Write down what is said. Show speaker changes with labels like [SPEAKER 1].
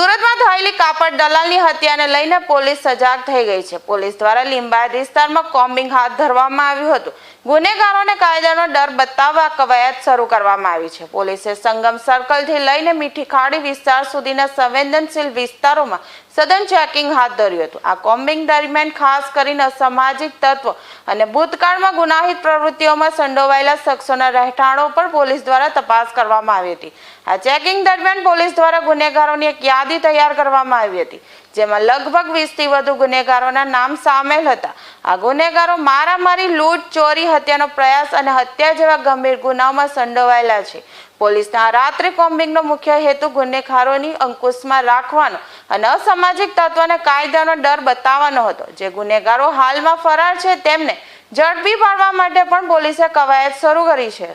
[SPEAKER 1] સુરતમાં કાપડ દલાલની હત્યાને લઈને પોલીસ સજાગ થઈ ગઈ છે. પોલીસ દ્વારા લીંબાયત વિસ્તારમાં કોમ્બિંગ હાથ ધરવામાં આવ્યું હતું. ગુનેગારોને કાયદાનો ડર બતાવવા કવાયત શરૂ કરવામાં આવી છે. પોલીસે સંગમ સર્કલથી લઈને મીઠી ખાડી વિસ્તાર સુધીના સંવેદનશીલ વિસ્તારોમાં સઘન ચેકિંગ હાથ ધર્યું હતું. આ કોમ્બિંગ દરમિયાન ખાસ કરીને અસામાજિક તત્વો અને ભૂતકાળમાં ગુનાહિત પ્રવૃત્તિઓમાં સંડોવાયેલા શખ્સોના રહેઠાણો પર પોલીસ દ્વારા તપાસ કરવામાં આવી હતી. આ ચેકિંગ દરમિયાન પોલીસ દ્વારા ગુનેગારોની એક યાદી તૈયાર કરવામાં આવી હતી, જેમાં લગભગ વીસથી વધુ ગુનેગારોના નામ સામેલ હતા. આ ગુનેગારો મારામારી, લૂંટ, ચોરી, હત્યાનો પ્રયાસ અને હત્યા જેવા ગંભીર ગુનાઓમાં સંડોવાયેલા છે. પોલીસના રાત્રિ કોમ્બિંગનો મુખ્ય હેતુ ગુનેગારોની અંકુશમાં રાખવાનો અને અસામાજિક તત્વોને કાયદાનો ડર બતાવવાનો હતો. જે ગુનેગારો હાલમાં ફરાર છે તેમને ઝડપી પાડવા માટે પણ પોલીસે કવાયત શરૂ કરી છે.